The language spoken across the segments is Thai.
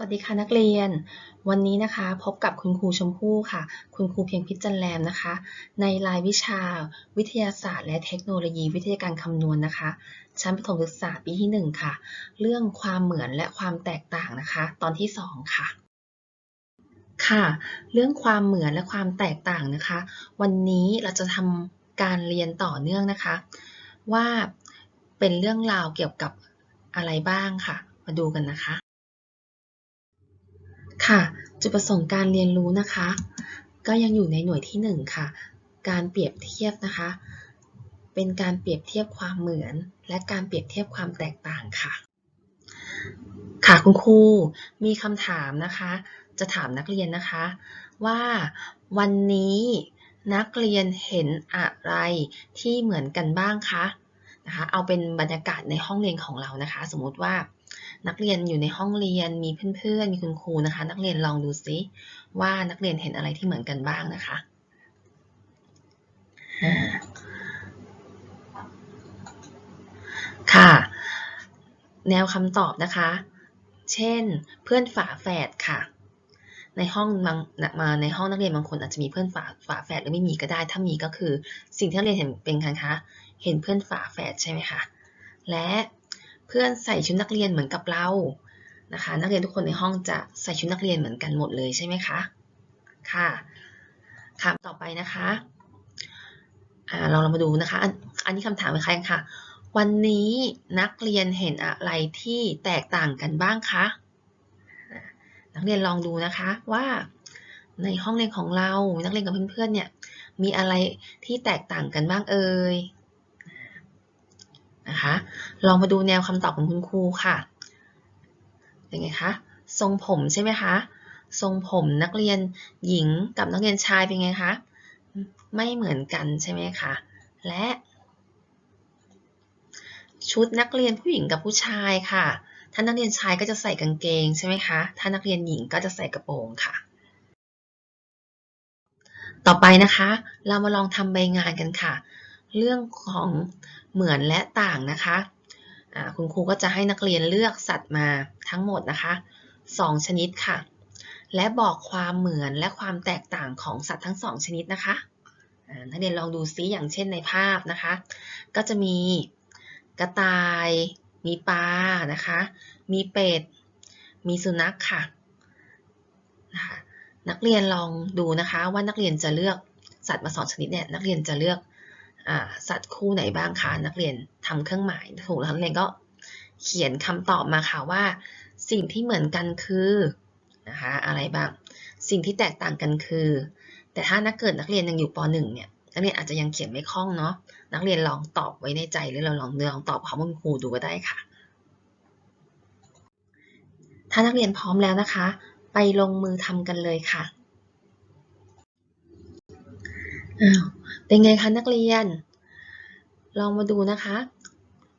สวัสดีค่ะนักเรียน วันนี้นะคะพบกับคุณครูชมพู่ค่ะ คุณครูเพียงพิจันแรมนะคะ ในรายวิชา วิทยาศาสตร์ และเทคโนโลยีวิทยาการคำนวณนะคะ ชั้นประถมศึกษาปีที่ 1 ค่ะ เรื่องความเหมือนและความแตกต่างนะคะ ตอนที่ 2 ค่ะ ค่ะ เรื่องความเหมือนและความแตกต่างนะคะ วันนี้เราจะทำการเรียนต่อเนื่องนะคะ ว่าเป็นเรื่องราวเกี่ยวกับอะไรบ้างค่ะ มาดูกันนะคะ ค่ะ จุดประสงค์การเรียนรู้นะคะ ก็ยังอยู่ในหน่วยที่ 1 ค่ะ การเปรียบเทียบนะคะ เป็นการเปรียบเทียบความเหมือน และการเปรียบเทียบความแตกต่างค่ะ ค่ะคุณครูมีคำถามนะคะ จะถามนักเรียนนะคะ ว่าวันนี้นักเรียนเห็นอะไรที่เหมือนกันบ้างคะนะคะ เอาเป็นบรรยากาศในห้องเรียนของเรานะคะ สมมติว่า นักเรียนอยู่ในห้องเรียนมีเพื่อนๆ มีคุณครูนะคะ นักเรียนลองดูซิว่านักเรียนเห็นอะไรที่เหมือนกันบ้างนะคะค่ะ แนวคำตอบนะคะ เช่น เพื่อนฝาแฝดค่ะ ในห้องบางมาในห้องนักเรียนบางคนอาจจะมีเพื่อนฝาฝาแฝดหรือไม่มีก็ได้ ถ้ามีก็คือ สิ่งที่นักเรียนเห็นเป็นกันคะ เห็นเพื่อนฝาแฝดใช่ไหมคะ และ เพื่อนใส่ชุดนักเรียนเหมือนกับเรานะคะ นักเรียนทุกคนในห้องจะใส่ชุดนักเรียนเหมือนกันหมดเลยใช่ไหมคะค่ะคำต่อไปนะคะอ่าเราเรามาดูนะคะ อันนี้คำถามเป็นใครค่ะ วันนี้นักเรียนเห็นอะไรที่แตกต่างกันบ้างคะนักเรียนลองดูนะคะว่าในห้องเรียนของเรา นักเรียนกับเพื่อนๆเนี่ยมีอะไรที่แตกต่างกันบ้างเอ่ย นะคะ ลองมาดูแนวคำตอบของคุณครูค่ะเป็นไงคะทรงผมใช่ไหมคะทรงผมนักเรียนหญิงกับนักเรียนชายเป็นไงคะไม่เหมือนกันใช่ไหมคะและชุดนักเรียนผู้หญิงกับผู้ชายค่ะ ถ้านักเรียนชายก็จะใส่กางเกงใช่ไหมคะ ถ้านักเรียนหญิงก็จะใส่กระโปรงค่ะ ต่อไปนะคะ เรามาลองทำใบงานกันค่ะ เรื่องของเหมือนและต่างนะคะคุณครูก็จะให้นักเรียนเลือกสัตว์มาทั้งหมดนะคะ2ชนิดค่ะ และบอกความเหมือนและความแตกต่างของสัตว์ทั้ง 2 ชนิดนะคะนักเรียนลองดูซิอย่างเช่นในภาพนะคะ ก็จะมีกระต่าย มีปลานะคะ มีเป็ด มีสุนัขค่ะนะคะนักเรียนลองดูนะคะว่านักเรียนจะเลือกสัตว์มาสองชนิดเนี่ยนักเรียนจะเลือก สัตว์คู่ไหนบ้างคะนักเรียนทำเครื่องหมายถูกแล้วนักเรียนก็เขียนคำตอบมาค่ะว่า สิ่งที่เหมือนกันคือนะคะอะไรบ้าง สิ่งที่แตกต่างกันคือ แต่ถ้านักเกิดนักเรียนยังอยู่ป .1 เนี่ยนักเรียนอาจจะยังเขียนไม่คล่องเนาะนักเรียนลองตอบไว้ในใจหรือเราลองเนื้อลองตอบพร้อมคุณครูดูก็ได้ค่ะ ถ้านักเรียนพร้อมแล้วนะคะ ไปลงมือทำกันเลยค่ะ อ้าวเป็นไงคะนักเรียน ลองมาดูนะคะ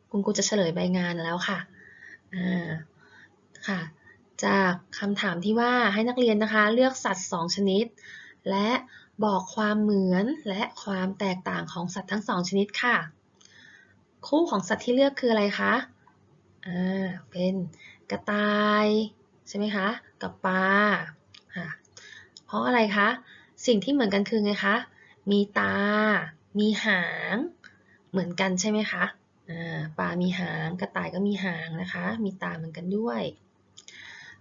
คุณครูจะเฉลยใบงานแล้วค่ะอ่าค่ะจากคำถามที่ว่าให้นักเรียนนะคะ เลือกสัตว์ 2 ชนิด และบอกความเหมือนและความแตกต่างของสัตว์ทั้งสองชนิดค่ะ คู่ของสัตว์ที่เลือกคืออะไรคะอ่าเป็นกระต่ายใช่ไหมคะกับปลาค่ะเพราะอะไรคะสิ่งที่เหมือนกันคือไงคะ มีตา มีหาง เหมือนกันใช่ไหมคะปลา มีหาง กระต่ายก็มีหางนะคะ มีตาเหมือนกันด้วย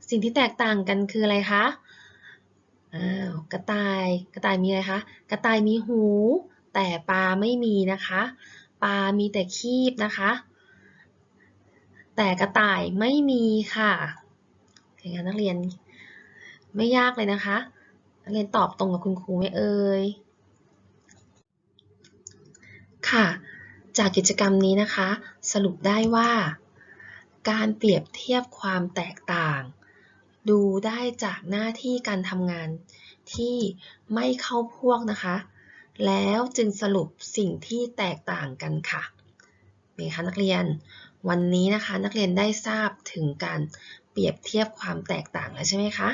สิ่งที่แตกต่างกันคืออะไรคะกระต่าย กระต่ายมีอะไรคะ กระต่ายมีหู แต่ปลาไม่มีนะคะ ปลา มีแต่คีบนะคะ แต่กระต่ายไม่มีค่ะเห็นไหมนักเรียนไม่ยากเลยนะคะ นักเรียนตอบตรงกับคุณครูไหมเอ่ย ค่ะ จากกิจกรรมนี้นะคะ สรุปได้ว่า การเปรียบเทียบความแตกต่าง ดูได้จากหน้าที่การทำงานที่ไม่เข้าพวกนะคะ แล้วจึงสรุปสิ่งที่แตกต่างกันค่ะนี่คะนักเรียน วันนี้นะคะนักเรียนได้ทราบถึงการเปรียบเทียบความแตกต่างแล้วใช่ไหมคะ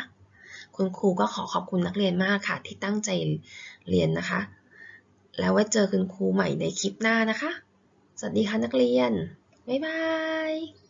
คุณครูก็ขอขอบคุณนักเรียนมากค่ะ ที่ตั้งใจเรียนนะคะ แล้วไว้เจอคุณครูใหม่ในคลิปหน้านะคะ สวัสดีค่ะนักเรียน บ๊ายบาย